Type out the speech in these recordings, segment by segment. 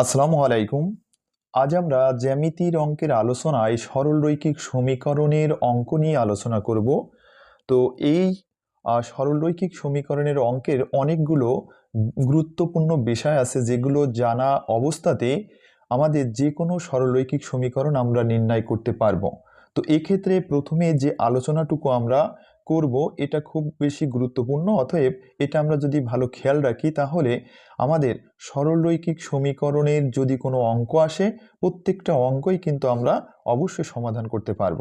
আসসালামু আলাইকুম। আজ আমরা জ্যামিতির অঙ্কের আলোচনায় সরলরৈখিক সমীকরণের অঙ্ক নিয়ে আলোচনা করব। তো এই সরলরৈখিক সমীকরণের অঙ্কের অনেকগুলো গুরুত্বপূর্ণ বিষয় আছে যেগুলো জানা অবস্থাতে আমাদের যে কোনো সরলরৈখিক সমীকরণ আমরা নির্ণয় করতে পারব। তো এক্ষেত্রে প্রথমে যে আলোচনাটুকু আমরা করব, এটা খুব বেশি গুরুত্বপূর্ণ। অতএব এটা আমরা যদি ভালো খেয়াল রাখি, তাহলে আমাদের সরলরৈখিক সমীকরণের যদি কোনো অঙ্ক আসে, প্রত্যেকটা অঙ্কই কিন্তু আমরা অবশ্যই সমাধান করতে পারব।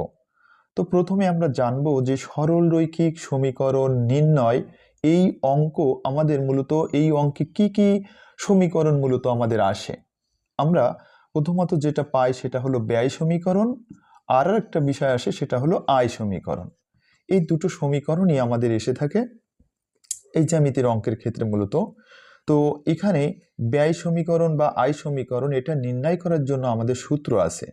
তো প্রথমে আমরা জানব যে সরলরৈখিক সমীকরণ নির্ণয়, এই অঙ্ক আমাদের মূলত, এই অঙ্কে কি কি সমীকরণ মূলত আমাদের আসে? আমরা প্রথমত যেটা পাই সেটা হলো ব্যয় সমীকরণ আর একটা বিষয় আসে সেটা হলো আয় সমীকরণ। এই দুটো সমীকরণই আমাদের এসে থাকে। এই জ্যামিতির অঙ্কের ক্ষেত্রে মূলত। তো এখানে ব্যয় সমীকরণ বা আয় সমীকরণ এটা নির্ণয় করার জন্য আমাদের সূত্র আছে।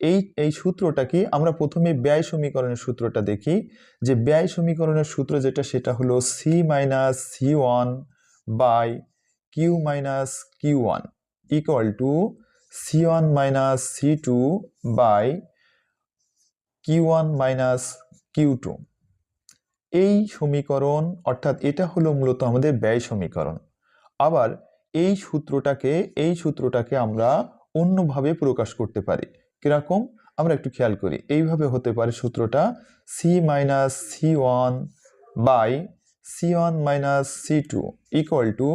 এই এই সূত্রটা কি আমরা প্রথমে ব্যয় সমীকরণের সূত্রটা দেখি। যে ব্যয় সমীকরণের সূত্র যেটা সেটা হলো C minus C one by Q minus Q one equal to C one minus C two by Q one minus Q two এই সমীকরণ, অর্থাৎ এটা হলো মূলত আমাদের ব্যয় সমীকরণ। আবার এই সূত্রটাকে এই সূত্রটাকে আমরা অন্যভাবে প্রকাশ করতে পারি। কীরকম? আমরা একটু খেয়াল করি। এইভাবে হতে পারে সূত্রটা C minus C one by C one minus C two equal to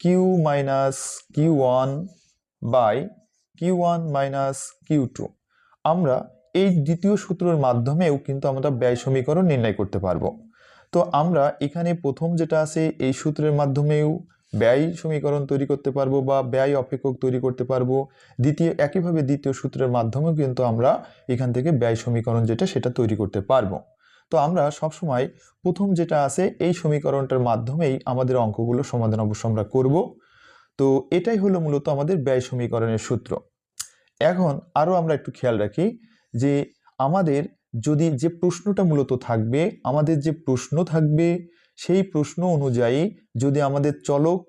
Q minus Q one by Q one minus Q two আমরা এই দ্বিতীয় সূত্রের মাধ্যমেও কিন্তু আমরা ব্যয় সমীকরণ নির্ণয় করতে পারব। তো আমরা এখানে প্রথম যেটা আছে, এই সূত্রের মাধ্যমেও ব্যয় সমীকরণ তৈরি করতে পারব বা ব্যয় অপেক্ষক তৈরি করতে পারব। দ্বিতীয়, একইভাবে দ্বিতীয় সূত্রের মাধ্যমেও কিন্তু আমরা এখান থেকে ব্যয় সমীকরণ যেটা, সেটা তৈরি করতে পারব। তো আমরা সবসময় প্রথম যেটা আছে, এই সমীকরণটার মাধ্যমেই আমাদের অঙ্কগুলো সমাধান অবশ্য আমরা করব। তো এটাই হলো মূলত আমাদের ব্যয় সমীকরণের সূত্র। এখন আরও আমরা একটু খেয়াল রাখি যে আমাদের যদি যে প্রশ্নটা মূলত থাকবে, আমাদের যে প্রশ্ন থাকবে, সেই প্রশ্ন অনুযায়ী যদি আমাদের চলক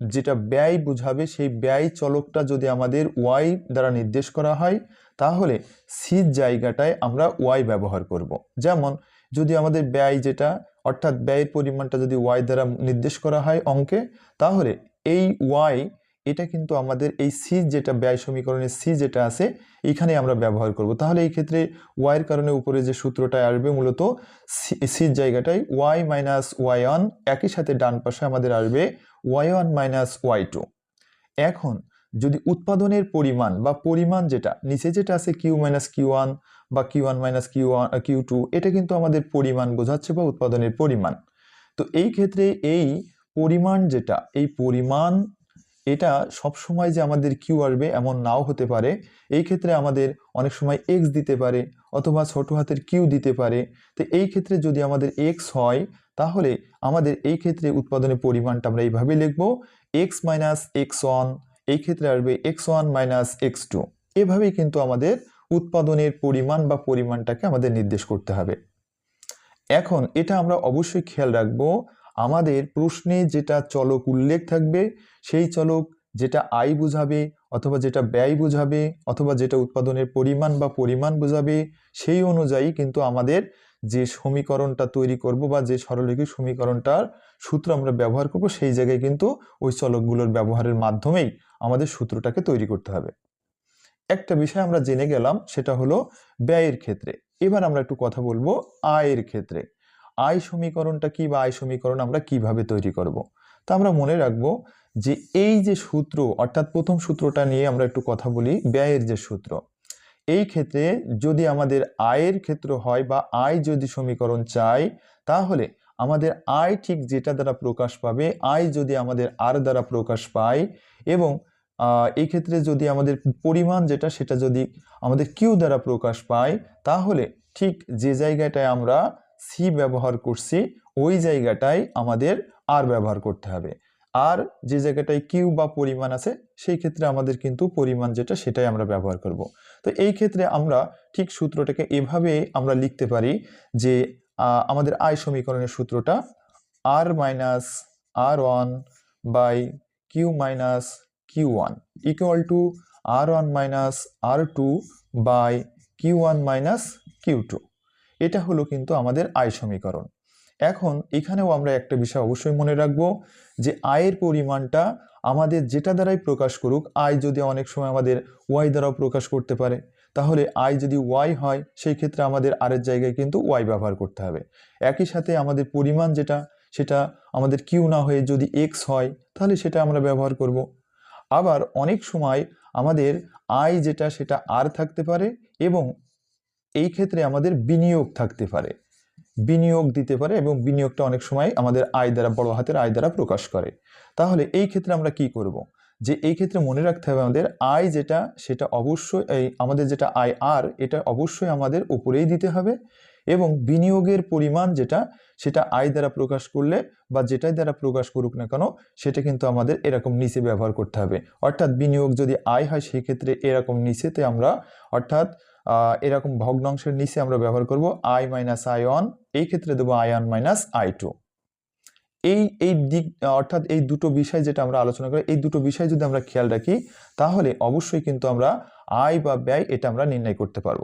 যেটা ব্যয় বোঝাবে, সেই ব্যয় চলকটা যদি আমাদের ওয়াই দ্বারা নির্দেশ করা হয়, তাহলে সির জায়গাটায় আমরা ওয়াই ব্যবহার করব। যেমন যদি আমাদের ব্যয় যেটা, অর্থাৎ ব্যয়ের পরিমাণটা যদি ওয়াই দ্বারা নির্দেশ করা হয় অঙ্কে, তাহলে এই ওয়াই এটা কিন্তু আমাদের এই সি যেটা ব্যয় সমীকরণের সি যেটা আছে এখানে আমরা ব্যবহার করব। তাহলে এই ক্ষেত্রে ওয়াইয়ের কারণে উপরে যে সূত্রটা আসবে মূলত সির জায়গাটায় ওয়াই মাইনাস ওয়াই ওয়ান একই সাথে ডান পাশে আমাদের আসবে Y one minus Y two এখন যদি উৎপাদনের পরিমাণ বা পরিমাণ যেটা, নিচে যেটা আছে কিউ মাইনাস কিউ ওয়ান বা Q one minus Q one Q two এটা কিন্তু আমাদের পরিমাণ বোঝাচ্ছে বা উৎপাদনের পরিমাণ। তো এই ক্ষেত্রে এই পরিমাণ যেটা, এই পরিমাণ এটা সব সময় যে আমাদের কিউ আসবে এমন নাও হতে পারে। এই ক্ষেত্রে আমাদের অনেক সময় এক্স দিতে পারে অথবা ছোট হাতের কিউ দিতে পারে। তো এই ক্ষেত্রে যদি আমাদের এক্স হয়, তাহলে আমাদের এই ক্ষেত্রে উৎপাদনের পরিমাণটা আমরা এইভাবে লিখব। এক্স মাইনাস এক্স ওয়ান এই ক্ষেত্রে আসবে X one minus X two এভাবেই কিন্তু আমাদের উৎপাদনের পরিমাণ বা পরিমাণটাকে আমাদের নির্দেশ করতে হবে। এখন এটা আমরা অবশ্যই খেয়াল রাখব আমাদের প্রশ্নে যেটা চলক উল্লেখ থাকবে, সেই চলক যেটা আয় বোঝাবে অথবা যেটা ব্যয় বোঝাবে অথবা যেটা উৎপাদনের পরিমাণ বা পরিমাণ বোঝাবে, সেই অনুযায়ী কিন্তু আমাদের যে সমীকরণটা তৈরি করব বা যে সরলরেখিক সমীকরণটার সূত্র আমরা ব্যবহার করব, সেই জায়গায় কিন্তু ওই চলকগুলোর ব্যবহারের মাধ্যমেই আমাদের সূত্রটাকে তৈরি করতে হবে। একটা বিষয় আমরা জেনে গেলাম, সেটা হলো ব্যয়ের ক্ষেত্রে। এবার আমরা একটু কথা বলব আয়ের ক্ষেত্রে। আয় সমীকরণটা কি বা আয় সমীকরণ আমরা কীভাবে তৈরি করব। তা আমরা মনে রাখব যে এই যে সূত্র, অর্থাৎ প্রথম সূত্রটা নিয়ে আমরা একটু কথা বলি ব্যয়ের যে সূত্র এই ক্ষেত্রে যদি আমাদের আয়ের ক্ষেত্র হয় বা আয় যদি সমীকরণ চাই, তাহলে আমাদের আয় ঠিক যেটা দ্বারা প্রকাশ পাবে, আয় যদি আমাদের আর দ্বারা প্রকাশ পায় এবং এই ক্ষেত্রে যদি আমাদের পরিমাণ যেটা, সেটা যদি আমাদের কিউ দ্বারা প্রকাশ পায়, তাহলে ঠিক যে জায়গাটায় আমরা সি ব্যবহার করছি, ওই জায়গাটায় আমাদের আর ব্যবহার করতে হবে। আর যে জায়গাটায় কিউ বা পরিমাণ আছে, সেই ক্ষেত্রে আমাদের কিন্তু পরিমাণ যেটা, সেটাই আমরা ব্যবহার করব। তো এই ক্ষেত্রে আমরা ঠিক সূত্রটাকে এভাবে আমরা লিখতে পারি যে আমাদের আয় সমীকরণের সূত্রটা R minus R one by Q minus Q one equal to R one minus R two by Q one minus Q two. এটা হলো কিন্তু আমাদের আয় সমীকরণ। এখন এখানেও আমরা একটা বিষয় অবশ্যই মনে রাখব যে আয়ের পরিমাণটা আমাদের যেটা দ্বারাই প্রকাশ করুক, আয় যদি অনেক সময় আমাদের ওয়াই দ্বারাও প্রকাশ করতে পারে, তাহলে আয় যদি ওয়াই হয়, সেই ক্ষেত্রে আমাদের আরের জায়গায় কিন্তু ওয়াই ব্যবহার করতে হবে। একই সাথে আমাদের পরিমাণ যেটা, সেটা আমাদের কিউ না হয়ে যদি এক্স হয়, তাহলে সেটা আমরা ব্যবহার করব। আবার অনেক সময় আমাদের আয় যেটা, সেটা আর থাকতে পারে এবং এই ক্ষেত্রে আমাদের বিনিয়োগ থাকতে পারে। বিনিয়োগ দিতে পারে এবং বিনিয়োগটা অনেক সময় আমাদের আয় দ্বারা, বড় হাতের আয় দ্বারা প্রকাশ করে। তাহলে এই ক্ষেত্রে আমরা কি করব? যে এই ক্ষেত্রে মনে রাখতে হবে আমাদের আয় যেটা, সেটা অবশ্যই এই আমাদের যেটা আয় আর, এটা অবশ্যই আমাদের উপরেই দিতে হবে এবং বিনিয়োগের পরিমাণ যেটা, সেটা আয় দ্বারা প্রকাশ করলে বা যেটাই দ্বারা প্রকাশ করুক না কেন, সেটা কিন্তু আমাদের এরকম নিচে ব্যবহার করতে হবে। অর্থাৎ বিনিয়োগ যদি আয় হয় সেই ক্ষেত্রে এরকম নিচেতে আমরা অর্থাৎ এরকম ভগ্নাংশের নিচে আমরা ব্যবহার করব আই মাইনাস আই ওয়ান এই ক্ষেত্রে দেবো I one minus I two এই এই দিক, অর্থাৎ এই দুটো বিষয় যেটা আমরা আলোচনা করি, এই দুটো বিষয় যদি আমরা খেয়াল রাখি, তাহলে অবশ্যই কিন্তু আমরা আয় বা ব্যয় এটা আমরা নির্ণয় করতে পারব।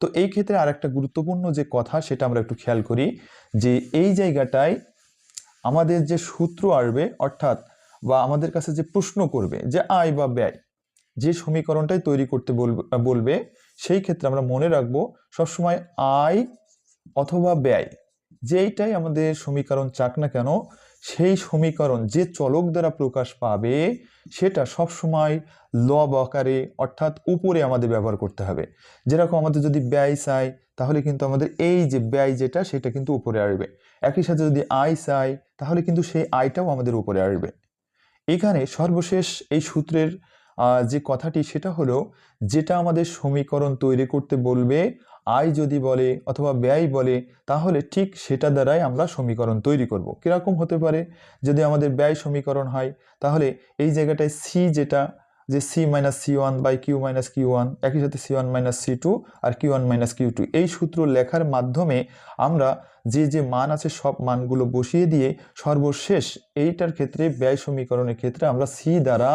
তো এই ক্ষেত্রে আরেকটা গুরুত্বপূর্ণ যে কথা, সেটা আমরা একটু খেয়াল করি যে এই জায়গাটায় আমাদের যে সূত্র আসবে, অর্থাৎ বা আমাদের কাছে যে প্রশ্ন করবে যে আয় বা ব্যয়, যে সমীকরণটাই তৈরি করতে বলবে বলবে সেই ক্ষেত্রে আমরা মনে রাখব সবসময় আয় অথবা ব্যয়, যেইটাই আমাদের সমীকরণ চাক না কেন, সেই সমীকরণ যে চলক দ্বারা প্রকাশ পাবে, সেটা সবসময় লব আকারে অর্থাৎ উপরে আমাদের ব্যবহার করতে হবে। যেরকম আমাদের যদি ব্যয় চাই, তাহলে কিন্তু আমাদের এই যে ব্যয় যেটা, সেটা কিন্তু উপরে আসবে। একই সাথে যদি আয় চাই, তাহলে কিন্তু সেই আয়টাও আমাদের উপরে আসবে। এখানে সর্বশেষ এই সূত্রের যে কথাটি সেটা হলো, যেটা আমাদের সমীকরণ তৈরি করতে বলবে, আয় যদি বলে অথবা ব্যয় বলে, তাহলে ঠিক সেটা দ্বারাই আমরা সমীকরণ তৈরি করব। কীরকম হতে পারে? যদি আমাদের ব্যয় সমীকরণ হয়, তাহলে এই জায়গাটায় সি যেটা, যে C minus C one by Q minus Q one একই সাথে C one minus C two আর Q one minus Q two এই সূত্র লেখার মাধ্যমে আমরা যে যে মান আছে সব মানগুলো বসিয়ে দিয়ে সর্বশেষ এইটার ক্ষেত্রে ব্যয় সমীকরণের ক্ষেত্রে আমরা সি দ্বারা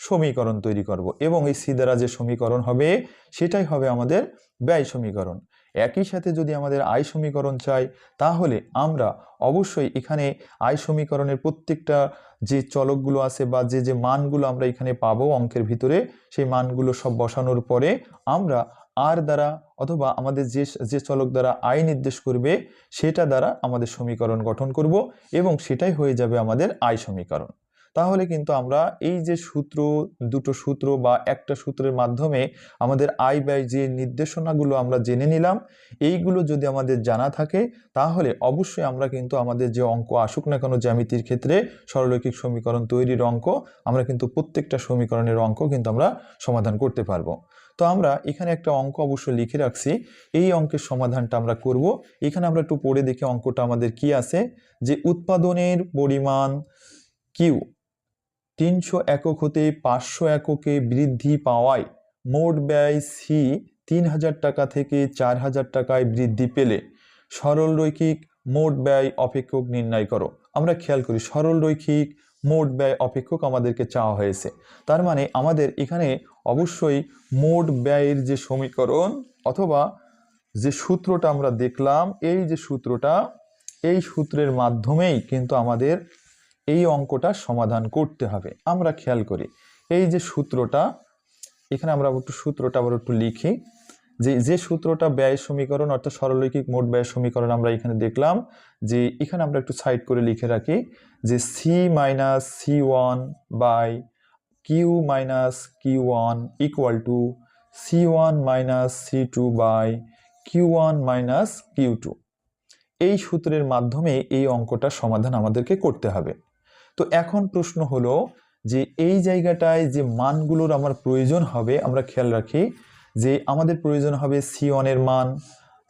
সমীকরণ তৈরি করব এবং এই সি দ্বারা যে সমীকরণ হবে, সেটাই হবে আমাদের ব্যয় সমীকরণ। একই সাথে যদি আমাদের আয় সমীকরণ চাই, তাহলে আমরা অবশ্যই এখানে আয় সমীকরণের প্রত্যেকটা যে চলকগুলো আছে বা যে যে মানগুলো আমরা এখানে পাবো অঙ্কের ভিতরে, সেই মানগুলো সব বসানোর পরে আমরা আর দ্বারা অথবা আমাদের যে যে চলক দ্বারা আয় নির্দেশ করবে, সেটা দ্বারা আমাদের সমীকরণ গঠন করব এবং সেটাই হয়ে যাবে আমাদের আয় সমীকরণ। তাহলে কিন্তু আমরা এই যে সূত্র, দুটো সূত্র বা একটা সূত্রের মাধ্যমে আমাদের আয় ব্যয় যে নির্দেশনাগুলো আমরা জেনে নিলাম। এইগুলো যদি আমাদের জানা থাকে, তাহলে অবশ্যই আমরা কিন্তু আমাদের যে অঙ্ক আসুক না কেন জ্যামিতির ক্ষেত্রে, সরলরৈখিক সমীকরণ তৈরির অঙ্ক, আমরা কিন্তু প্রত্যেকটা সমীকরণের অঙ্ক কিন্তু আমরা সমাধান করতে পারব। তো আমরা এখানে একটা অঙ্ক অবশ্যই লিখে রাখছি। এই অঙ্কের সমাধানটা আমরা করব। এখানে আমরা একটু পড়ে দেখি অঙ্কটা আমাদের কি আছে। যে উৎপাদনের পরিমাণ কিউ তিনশো একক হতে পাঁচশো এককে বৃদ্ধি পাওয়ায় মোট ব্যয় সি তিন হাজার টাকা থেকে চার হাজার টাকায় বৃদ্ধি পেলে। সরল রৈখিক মোট ব্যয় অপেক্ষক নির্ণয় করো। আমরা খেয়াল করি, সরল রৈখিক মোট ব্যয় অপেক্ষক আমাদেরকে চাওয়া হয়েছে। তার মানে আমাদের এখানে অবশ্যই মোট ব্যয়ের যে সমীকরণ অথবা যে সূত্রটা আমরা দেখলাম, এই যে সূত্রটা, এই সূত্রের মাধ্যমেই কিন্তু আমাদের এই অঙ্কটা সমাধান করতে হবে। আমরা খেয়াল করি, এই যে সূত্রটা, এখানে আমরা একটু সূত্রটা আবার একটু লিখি, যে যে সূত্রটা ব্যয় সমীকরণ, অর্থাৎ সরলরৈখিক মোট ব্যয় সমীকরণ আমরা এখানে দেখলাম, যে, এখানে আমরা একটু সাইড করে লিখে রাখি, যে C minus C one by Q minus Q one equal to C one minus C two by Q one minus Q two এই সূত্রের মাধ্যমে এই অঙ্কটা সমাধান আমাদেরকে করতে হবে। তো এখন প্রশ্ন হলো যে এই জায়গাটায় যে মানগুলোর আমার প্রয়োজন হবে, আমরা খেয়াল রাখি যে আমাদের প্রয়োজন হবে সি ওয়ানের মান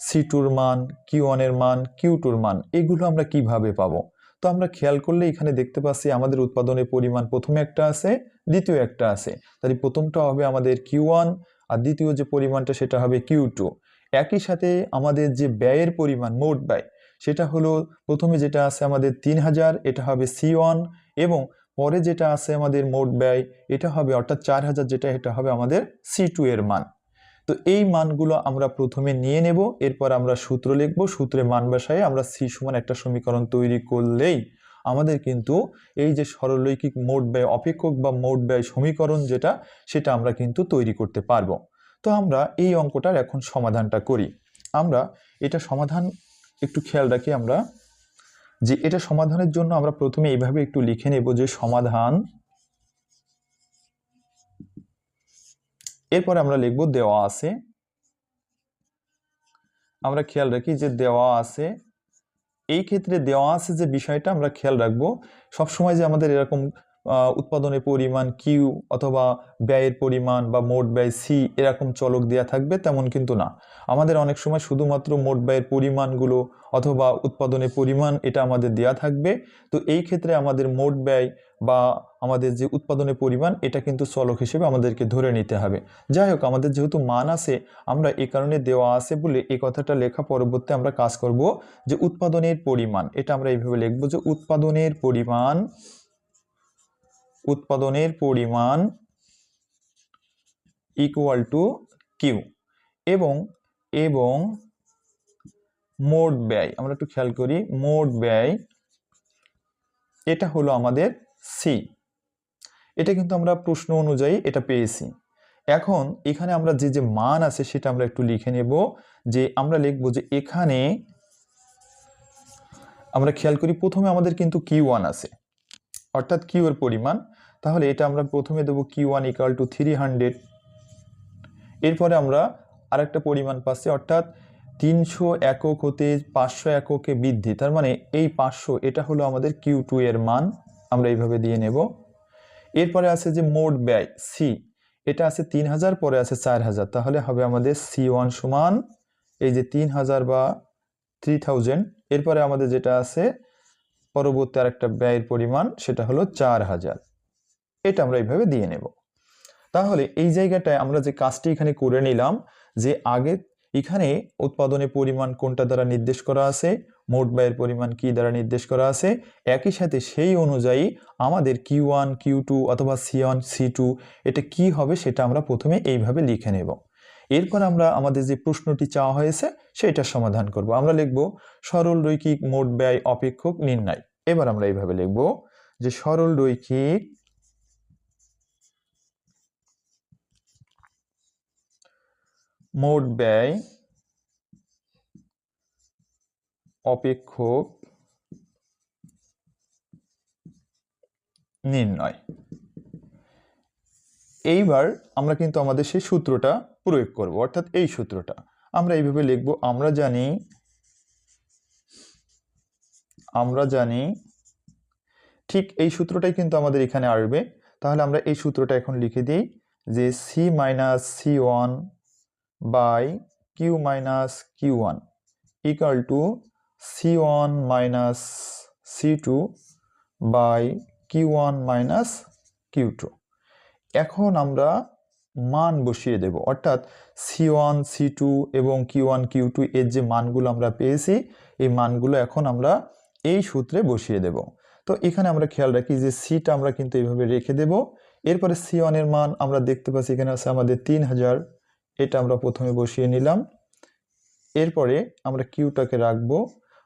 সি টুর মান কিউ ওয়ানের মান কিউ টুর মান, এগুলো আমরা কীভাবে পাবো? তো আমরা খেয়াল করলে এখানে দেখতে পাচ্ছি আমাদের উৎপাদনের পরিমাণ প্রথমে একটা আছে, দ্বিতীয় একটা আছে। তাহলে প্রথমটা হবে আমাদের কিউ ওয়ান আর দ্বিতীয় যে পরিমাণটা সেটা হবে কিউ টু একই সাথে আমাদের যে ব্যয়ের পরিমাণ, মোট ব্যয় সেটা হলো প্রথমে যেটা আছে আমাদের তিন হাজার, এটা হবে সি ওয়ান এবং পরে যেটা আছে আমাদের মোট ব্যয়, এটা হবে অর্থাৎ চার হাজার যেটা, এটা হবে আমাদের সি টু এর মান। তো এই মানগুলো আমরা প্রথমে নিয়ে নেব, এরপর আমরা সূত্র লিখব সূত্রে মান বসায় আমরা সি সমান একটা সমীকরণ তৈরি করলেই আমাদের কিন্তু এই যে সরলৈকিক মোট ব্যয় অপেক্ষক বা মোট ব্যয় সমীকরণ যেটা, সেটা আমরা কিন্তু তৈরি করতে পারব। তো আমরা এই অঙ্কটার এখন সমাধানটা করি। আমরা এটা সমাধান একটু খেয়াল রাখি আমরা, যে এটা সমাধানের জন্য আমরা প্রথমে এইভাবে একটু লিখে নেব যে সমাধান। এরপরে আমরা লিখব দেওয়া আছে। আমরা খেয়াল রাখি যে দেওয়া আছে। এই ক্ষেত্রে দেওয়া আছে যে বিষয়টা আমরা খেয়াল রাখব। সবসময় যে আমাদের এরকম উৎপাদনের পরিমাণ কিউ অথবা ব্যয়ের পরিমাণ বা মোট ব্যয় সি এরকম চলক দেওয়া থাকবে, তেমন কিন্তু না। আমাদের অনেক সময় শুধুমাত্র মোট ব্যয়ের পরিমাণগুলো অথবা উৎপাদনের পরিমাণ এটা আমাদের দেওয়া থাকবে। তো এই ক্ষেত্রে আমাদের মোট ব্যয় বা আমাদের যে উৎপাদনের পরিমাণ, এটা কিন্তু চলক হিসেবে আমাদেরকে ধরে নিতে হবে। যাই হোক, আমাদের যেহেতু মান আছে, আমরা এ কারণে দেওয়া আছে বলে এই কথাটা লেখা পরবর্তী আমরা কাজ করব যে উৎপাদনের পরিমাণ। এটা আমরা এইভাবে লিখব যে উৎপাদনের পরিমাণ উৎপাদনের পরিমাণ ইকুয়াল টু কিউ এবং এবং মোট ব্যয়, আমরা একটু খেয়াল করি, মোট ব্যয়, এটা হলো আমাদের সি এটা কিন্তু আমরা প্রশ্ন অনুযায়ী এটা পেয়েছি। এখন এখানে আমরা যে যে মান আছে সেটা আমরা একটু লিখে নেব, যে আমরা লিখব যে এখানে আমরা খেয়াল করি প্রথমে আমাদের কিন্তু কিউ ওয়ান আছে। অর্থাৎ কিউ এর পরিমাণ, তাহলে এটা আমরা প্রথমে দেবো Q one equal to three hundred এরপরে আমরা আরেকটা পরিমাণ পাচ্ছি, অর্থাৎ তিনশো একক হতে পাঁচশো এককে বৃদ্ধি, তার মানে এই পাঁচশো, এটা হলো আমাদের কিউ টু এর মান, আমরা এইভাবে দিয়ে নেব। এরপরে আছে যে মোট ব্যয় সি এটা আছে তিন হাজার পরে আছে চার হাজার তাহলে হবে আমাদের সি ওয়ান সমান এই যে তিন হাজার বা থ্রি থাউজেন্ড এরপরে আমাদের যেটা আছে পরবর্তী আরেকটা ব্যয়ের পরিমাণ সেটা হলো চার হাজার। এটা আমরা এইভাবে দিয়ে নেব। তাহলে এই জায়গাটায় আমরা যে কাজটি এখানে করে নিলাম যে আগে এখানে উৎপাদনের পরিমাণ কোনটা দ্বারা নির্দেশ করা আছে, মোট ব্যয়ের পরিমাণ কি দ্বারা নির্দেশ করা আছে, একই সাথে সেই অনুযায়ী আমাদের কিউ ওয়ান, কিউ টু অথবা সি ওয়ান, সি টু এটা কি হবে সেটা আমরা প্রথমে এইভাবে লিখে নেব। এরপর আমরা আমাদের যে প্রশ্নটি চাওয়া হয়েছে সেটার সমাধান করব। আমরা লিখব, সরল রৈখিক মোট ব্যয় অপেক্ষক নির্ণয়। এবার আমরা এইভাবে লিখব যে সরল রৈখিক মোট ব্যয় অপেক্ষক নির্ণয়। এইবার আমরা কিন্তু আমাদের সেই সূত্রটা প্রয়োগ করব, অর্থাৎ এই সূত্রটা। আমরা এইভাবে লিখব, আমরা জানি আমরা জানি, ঠিক এই সূত্রটাই কিন্তু আমাদের এখানে আসবে। তাহলে আমরা এই সূত্রটা এখন লিখে দিই যে C minus C one by Q minus Q one equal to C one minus C two by Q one minus Q two এখন আমরা মান বসিয়ে দেব। অর্থাৎ সি ওয়ান সি টু এবং কিউ ওয়ান কিউ টু এর যে মানগুলো আমরা পেয়েছি, এই মানগুলো এখন আমরা এই সূত্রে বসিয়ে দেব। তো এখানে আমরা খেয়াল রাখি যে সিটা আমরা কিন্তু এইভাবে রেখে দেব। এরপরে সি ওয়ানের মান আমরা দেখতে পাচ্ছি এখানে আছে আমাদের তিন হাজার। এটা আমরা প্রথমে বসিয়ে নিলাম। এরপরে আমরা কিউটাকে রাখব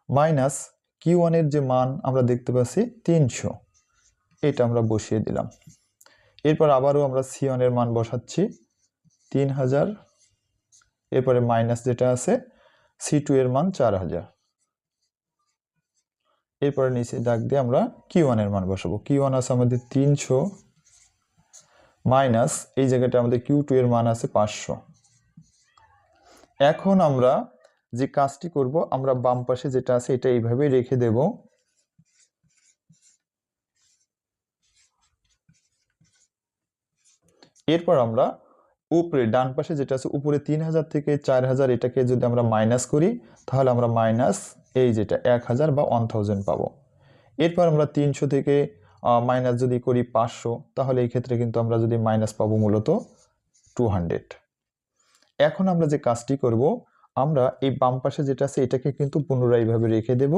মাইনাস কিউ ওয়ানের যে মান আমরা দেখতে পাচ্ছি তিনশো। এটা আমরা বসিয়ে দিলাম। এরপর আবারও আমরা সি ওয়ানের মান বসাচ্ছি, তিন হাজার। এরপরে মাইনাস যেটা আছে সি টু এর মান চার হাজার। এরপরে নিচে দাগ দিয়ে আমরা কি ওয়ানের মান বসাবো। কিউ ওয়ান আছে আমাদের তিনশো মাইনাস এই জায়গাটা আমাদের কিউ টু এর মান আছে পাঁচশো। এখন আমরা যে কাজটি করব, আমরা বাম পাশে যেটা আছে, এটা এইভাবে রেখে দেব। এরপর আমরা উপরে, ডান পাশে যেটা আছে, উপরে তিন হাজার থেকে চার হাজার এটাকে যদি আমরা মাইনাস করি, তাহলে আমরা মাইনাস এই যেটা এক হাজার বা ওয়ান থাউজেন্ড পাবো। এরপর আমরা তিনশো থেকে মাইনাস যদি করি পাঁচশো, তাহলে এই ক্ষেত্রে কিন্তু আমরা যদি মাইনাস পাবো মূলত টু হান্ড্রেড এখন আমরা যে কাজটি করব, আমরা এই বাম পাশে যেটা আছে, এটাকে কিন্তু পুনরায় এইভাবে রেখে দেব,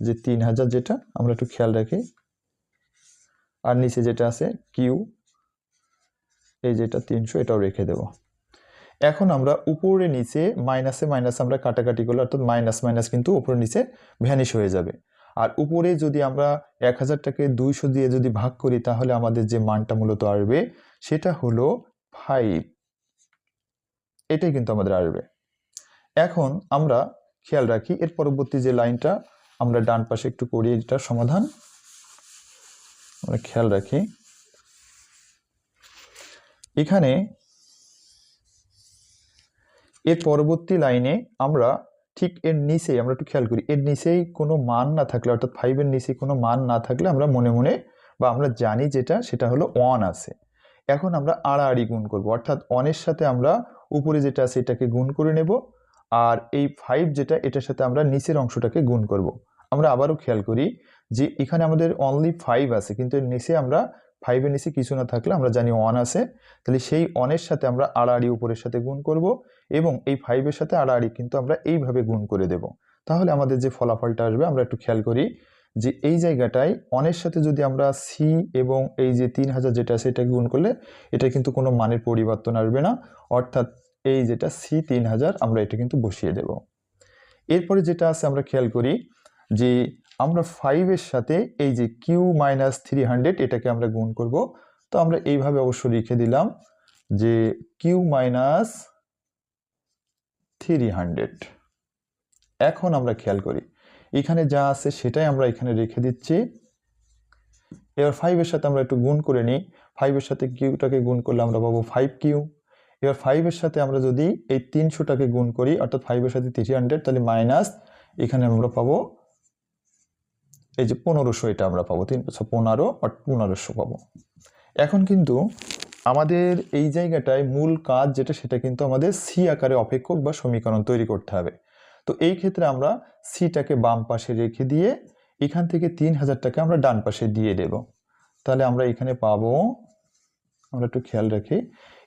যে তিন হাজার যেটা, আমরা একটু খেয়াল রাখি। আর নিচে যেটা আছে কিউ এই যেটা তিনশো, এটাও রেখে দেব। এখন আমরা উপরে নিচে মাইনাসে মাইনাস আমরা কাটাকাটি করলে অর্থাৎ মাইনাস মাইনাস কিন্তু উপরে নিচে ভ্যানিশ হয়ে যাবে। আর উপরে যদি আমরা এক হাজারটাকে দুইশো দিয়ে যদি ভাগ করি, তাহলে আমাদের যে মানটা মূলত আসবে, সেটা হলো ফাইভ এটাই কিন্তু আমাদের আসবে। এখন আমরা খেয়াল রাখি, এর পরবর্তী যে লাইনটা আমরা ডান পাশে একটু করি এটার সমাধান। আমরা খেয়াল রাখি। এখানে এর পরবর্তী লাইনে আমরা ঠিক এর নিচে, আমরা একটু খেয়াল করি, এর নিচেই কোনো মান না থাকলে, অর্থাৎ ফাইভের নিচে কোনো মান না থাকলে আমরা মনে মনে বা আমরা জানি যেটা, সেটা হলো ওয়ান আছে এখন আমরা আড়াআড়ি গুণ করব, অর্থাৎ অনের সাথে আমরা উপরে যেটা আছে, এটাকে গুণ করে নেব, আর এই ফাইভ যেটা, এটার সাথে আমরা নিচের অংশটাকে গুণ করব। আমরা আবারও খেয়াল করি যে এখানে আমাদের অনলি ফাইভ আছে, কিন্তু এর নিচে আমরা ফাইভের নিচে কিছু না থাকলে আমরা জানি ওয়ান আছে। তাহলে সেই অনের সাথে আমরা আড়াআড়ি উপরের সাথে গুণ করব এবং এই ফাইভের সাথে আড়াআড়ি কিন্তু আমরা এইভাবে গুণ করে দেব। তাহলে আমাদের যে ফলাফলটা আসবে আমরা একটু খেয়াল করি যে এই জায়গাটায় অনের সাথে যদি আমরা সি এবং এই যে তিন হাজার যেটা আছে এটাকে গুণ করলে এটা কিন্তু কোনো মানের পরিবর্তন আসবে না। অর্থাৎ এই যেটা সি তিন হাজার আমরা এটা কিন্তু বসিয়ে দেব। এরপরে যেটা আছে আমরা খেয়াল করি যে আমরা ফাইভের সাথে এই যে কিউ মাইনাস থ্রি হান্ড্রেড এটাকে আমরা গুণ করব। তো আমরা এইভাবে অবশ্য লিখে দিলাম যে কিউ মাইনাস থ্রি হান্ড্রেড এখন আমরা খেয়াল করি, এখানে যা আছে সেটাই আমরা এখানে রেখে দিচ্ছি। এবার ফাইভের সাথে আমরা একটু গুণ করে নিই। ফাইভের সাথে কিউটাকে গুণ করলে আমরা পাবো ফাইভ কিউ এবার ফাইভের সাথে আমরা যদি এই তিনশোটাকে গুণ করি, অর্থাৎ ফাইভের সাথে থ্রি হান্ড্রেড তাহলে মাইনাস এখানে আমরা পাবো এই যে পনেরোশো এটা আমরা পাবো, তিন তিনশো পনেরো আর পনেরোশো পাবো। এখন কিন্তু আমাদের এই জায়গাটায় মূল কাজ যেটা, সেটা কিন্তু আমাদের সি আকারে অপেক্ষক বা সমীকরণ তৈরি করতে হবে। তো এই ক্ষেত্রে আমরা সিটাকে বাম পাশে রেখে দিয়ে এখান থেকে তিন হাজার টাকা আমরা ডান পাশে দিয়ে দেব। তাহলে আমরা এখানে পাবো, আমরা একটু খেয়াল রাখি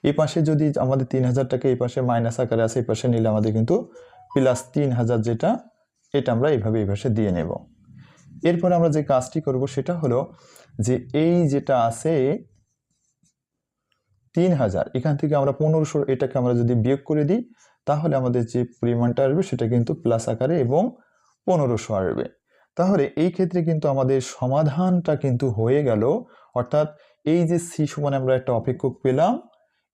এই পাশে যদি আমাদের তিন হাজার টাকা এই পাশে মাইনাস আকারে আছে এই পাশে নিলে আমাদের কিন্তু প্লাস তিন হাজার যেটা, এটা আমরা এইভাবে এই পাশে দিয়ে নেব। এরপরে আমরা যে কাজটি করব সেটা হলো যে এই যেটা আছে তিন হাজার, এখান থেকে আমরা পনেরোশো এটাকে আমরা যদি বিয়োগ করে দিই, তাহলে আমাদের যে পরিমাণটা আসবে সেটা কিন্তু প্লাস আকারে এবং পনেরোশো আসবে। তাহলে এই ক্ষেত্রে কিন্তু আমাদের সমাধানটা কিন্তু হয়ে গেল, অর্থাৎ এই যে সি সমান আমরা একটা অপেক্ষক পেলাম,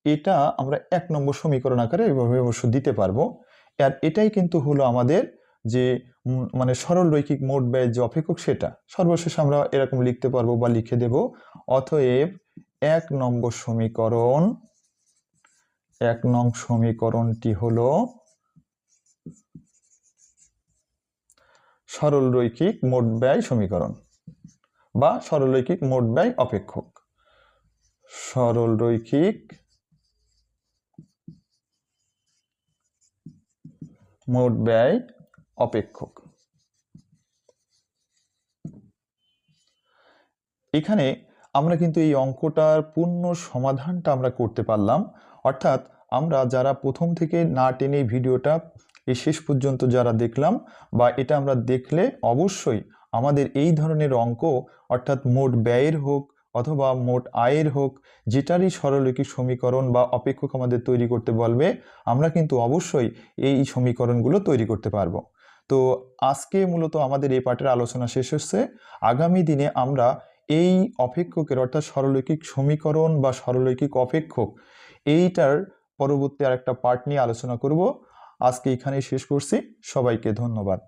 এটা আমরা এক নম্বর সমীকরণ আকারে এভাবে অবশ্য দিতে পারব। আর এটাই কিন্তু হলো আমাদের যে মানে সরল রৈখিক মোট ব্যয় যে অপেক্ষক সেটা, সর্বশেষ আমরা এরকম লিখতে পারব বা লিখে দেব, অতএব এক নম্বর সমীকরণ, এক নং সমীকরণটি হলো সরল রৈখিক মোট ব্যয় সমীকরণ বা সরল রৈখিক মোট ব্যয় অপেক্ষক। সরল রৈখিক মোট ব্যয় অপেক্ষক। এখানে আমরা কিন্তু এই অঙ্কটার পূর্ণ সমাধানটা আমরা করতে পারলাম। অর্থাৎ আমরা যারা প্রথম থেকে না টেনে ভিডিওটা এই শেষ পর্যন্ত যারা দেখলাম বা এটা আমরা দেখলে অবশ্যই আমাদের এই ধরনের অঙ্ক, অর্থাৎ মোট ব্যয়ের হোক অথবা মোট আয়ের হোক, যেটারই সরলরৈখিক সমীকরণ বা অপেক্ষক আমাদের তৈরি করতে বলবে, আমরা কিন্তু অবশ্যই এই সমীকরণগুলো তৈরি করতে পারব। তো আজকে মূলত আমাদের এই পাঠের আলোচনা শেষ হচ্ছে। আগামী দিনে আমরা এই অপেক্ষকের অর্থাৎ সরলৈকিক সমীকরণ বা সরলৈকিক অপেক্ষক এইটার পরবর্তী আরেকটা পার্ট নিয়ে আলোচনা করব। আজকে এখানেই শেষ করছি। সবাইকে ধন্যবাদ।